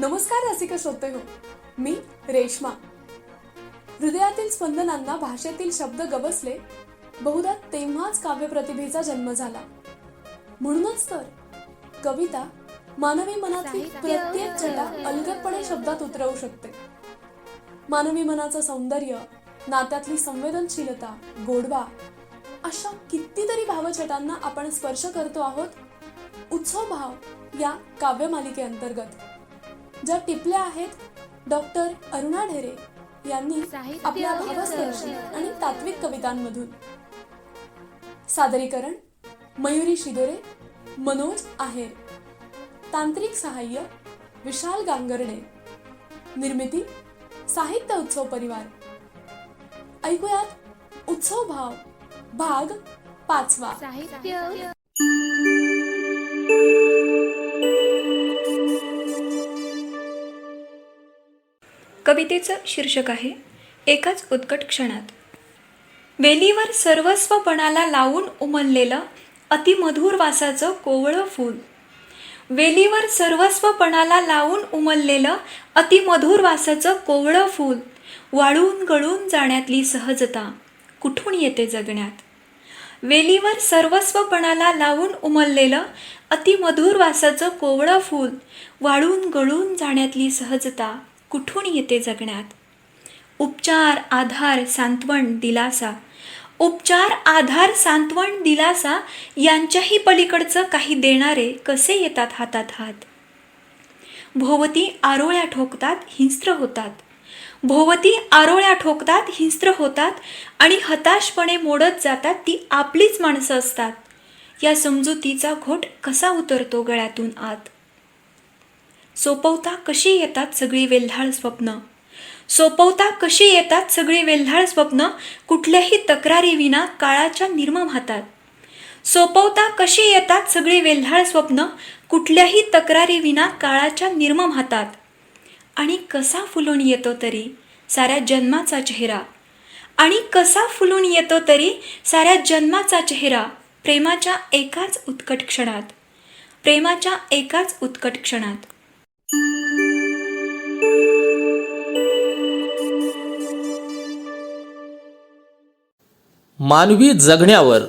नमस्कार रसिक श्रोते हो. मी रेश्मा. हृदयातील स्पंदनांना भाषेतील शब्द गवसले बहुधा तेव्हाच काव्यप्रतिभेचा जन्म झाला. म्हणूनच तर कविता मानवी मनातील प्रत्येक छटा अलगदपणे शब्दात उतरवू शकते. मानवी मनाचं सौंदर्य नात्यातली संवेदनशीलता गोडवा अशा कितीतरी भावछटांना आपण स्पर्श करतो आहोत उत्सव भाव या काव्य मालिकेअंतर्गत ज्या टिपल्या आहेत डॉक्टर अरुणा ढेरे यांनी आपल्या भावस्पर्शी आणि तात्विक कवितांमधून. सादरीकरण मयुरी शिदोरे मनोज आहेर. तांत्रिक सहाय्य विशाल गांगर्डे. निर्मिती साहित्य उत्सव परिवार. ऐकूयात उत्सव भाव भाग पाचवा. साहित्य कवितेचं शीर्षक आहे एकाच उत्कट क्षणात. वेलीवर सर्वस्वपणाला लावून उमललेलं अतिमधुर वासाचं कोवळं फूल. वेलीवर सर्वस्वपणाला लावून उमललेलं अतिमधुर वासाचं कोवळं फूल. वाळून गळून जाण्यातली सहजता कुठून येते जगण्यात? वेलीवर सर्वस्वपणाला लावून उमललेलं अतिमधुर वासाचं कोवळं फूल. वाळून गळून जाण्यातली सहजता कुठून येते जगण्यात? उपचार आधार सांत्वन दिलासा. उपचार आधार सांत्वन दिलासा यांच्याही पलीकडचं काही देणारे कसे येतात हातात हात? भोवती आरोळ्या ठोकतात हिंस्त्र होतात. भोवती आरोळ्या ठोकतात हिंस्त्र होतात आणि हताशपणे मोडत जातात ती आपलीच माणसं असतात. या समजुतीचा घोट कसा उतरतो गळ्यातून आत? सोपवता कशी येतात सगळी वेल्हाळ स्वप्न? सोपवता कशी येतात सगळी वेल्हाळ स्वप्न कुठल्याही तक्रारीविना काळाच्या निर्मम हातात सोपवता कशी येतात सगळी वेल्हाळ स्वप्न कुठल्याही तक्रारीविना काळाच्या निर्मम हातात आणि कसा फुलून येतो तरी साऱ्या जन्माचा चेहरा? आणि कसा फुलून येतो तरी साऱ्या जन्माचा चेहरा प्रेमाच्या एकाच उत्कट क्षणात? प्रेमाच्या एकाच उत्कट क्षणात? मानवी जगण्यावर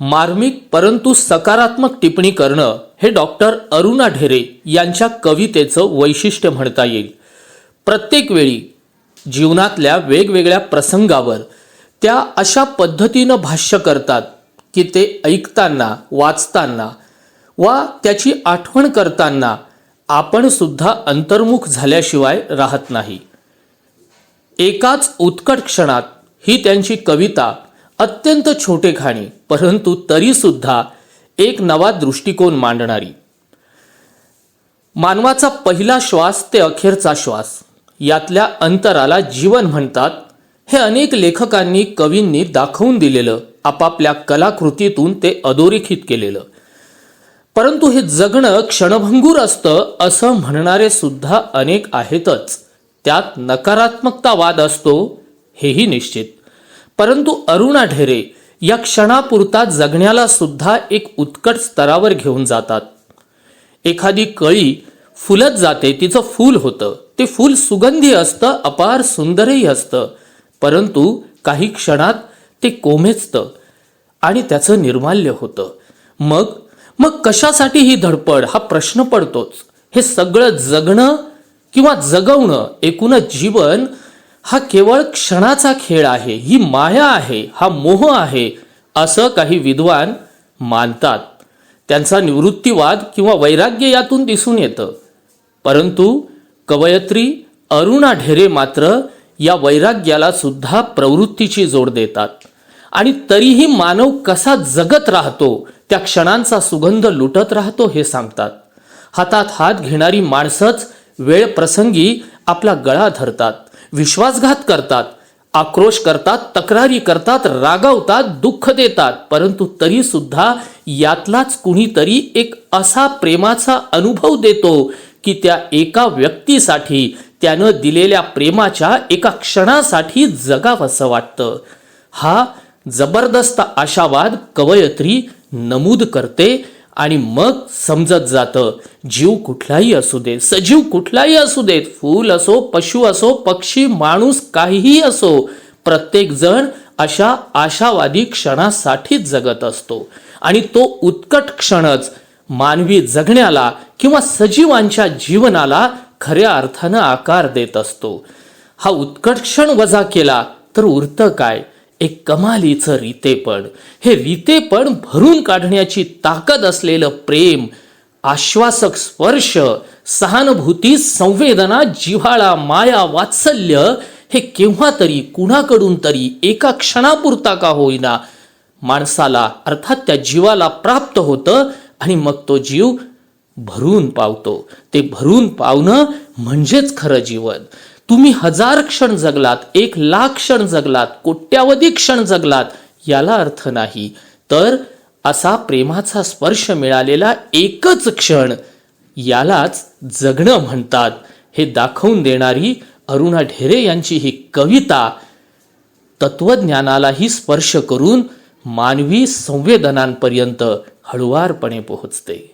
मार्मिक परंतु सकारात्मक टिप्पणी करणं हे डॉक्टर अरुणा ढेरे यांच्या कवितेचं वैशिष्ट्य म्हणता येईल. प्रत्येक वेळी जीवनातल्या वेगवेगळ्या प्रसंगावर त्या अशा पद्धतीनं भाष्य करतात की ते ऐकताना वाचताना वा त्याची आठवण करताना आपण सुद्धा अंतर्मुख झाल्याशिवाय राहत नाही. एकाच उत्कट क्षणात ही त्यांची कविता अत्यंत छोटे छोटेखाणी परंतु तरीसुद्धा एक नवा दृष्टिकोन मांडणारी. मानवाचा पहिला श्वास ते अखेरचा श्वास. यातल्या अंतराला जीवन म्हणतात. हे अनेक लेखकांनी कवींनी दाखवून दिलेलं आपापल्या कलाकृतीतून ते अधोरेखित केलेलं. परंतु हे जगणं क्षणभंगूर असतं असं म्हणणारे सुद्धा अनेक आहेतच. त्यात नकारात्मकतावाद असतो हेही निश्चित. परंतु अरुणा ढेरे या क्षणापुरता जगण्याला सुद्धा एक उत्कट स्तरावर घेऊन जातात. एखादी कळी फुलत जाते तिचं फूल होतं. ते फूल सुगंधी असतं अपार सुंदरही असतं. परंतु काही क्षणात ते कोमेजतं आणि त्याचं निर्माल्य होतं. मग मग कशासाठी ही धडपड? हा प्रश्न पडतोच. हे सगळं जगणं किंवा जगवणं एकूणच जीवन हा केवळ क्षणाचा खेळ आहे ही माया आहे हा मोह आहे असं काही विद्वान मानतात. त्यांचा निवृत्तीवाद किंवा वैराग्य यातून दिसून येतं. परंतु कवयत्री अरुणा ढेरे मात्र या वैराग्याला सुद्धा प्रवृत्तीची जोड देतात. आणि तरीही मानव कसा जगत राहतो त्या क्षणांचा सुगंध लुटत राहतो हे सांगतात. हातात हात घेणारी माणसंच वेळ प्रसंगी आपला गळा धरतात. विश्वासघात करतात आक्रोश करतात तक्रारी करतात रागावतात दुःख देतात. परंतु तरी सुद्धा यातलाच कुणीतरी एक असा प्रेमाचा अनुभव देतो की त्या एका व्यक्तीसाठी त्यानं दिलेल्या प्रेमाच्या एका क्षणासाठी जगावंसं वाटतं. हा जबरदस्त आशावाद कवयत्री नमूद करते आणि मग समजत जातं जीव कुठलाही असू दे सजीव कुठलाही असू देत फूल असो पशु असो पक्षी माणूस काहीही असो प्रत्येक जण अशा आशावादी क्षणासाठीच जगत असतो. आणि तो उत्कट क्षणच मानवी जगण्याला किंवा सजीवांच्या जीवनाला खऱ्या अर्थानं आकार देत असतो. हा उत्कट क्षण वजा केला तर उरतं काय? एक कमालीचं रितेपण. हे रितेपण भरून काढण्याची ताकद असलेलं प्रेम आश्वासक स्पर्श सहानुभूती संवेदना जिव्हाळा माया वात्सल्य हे केव्हा तरी कुणाकडून तरी एका क्षणापुरता का होईना माणसाला अर्थात त्या जीवाला प्राप्त होतं आणि मग तो जीव भरून पावतो. ते भरून पावणं म्हणजेच खरं जीवन. तुम्ही हजार क्षण जगलात एक लाख क्षण जगलात कोट्यावधी क्षण जगलात याला अर्थ नाही. तर असा प्रेमाचा स्पर्श मिळालेला एकच क्षण यालाच जगणं म्हणतात. हे दाखवून देणारी अरुणा ढेरे यांची ही कविता तत्वज्ञानालाही स्पर्श करून मानवी संवेदनांपर्यंत हळुवारपणे पोहोचते.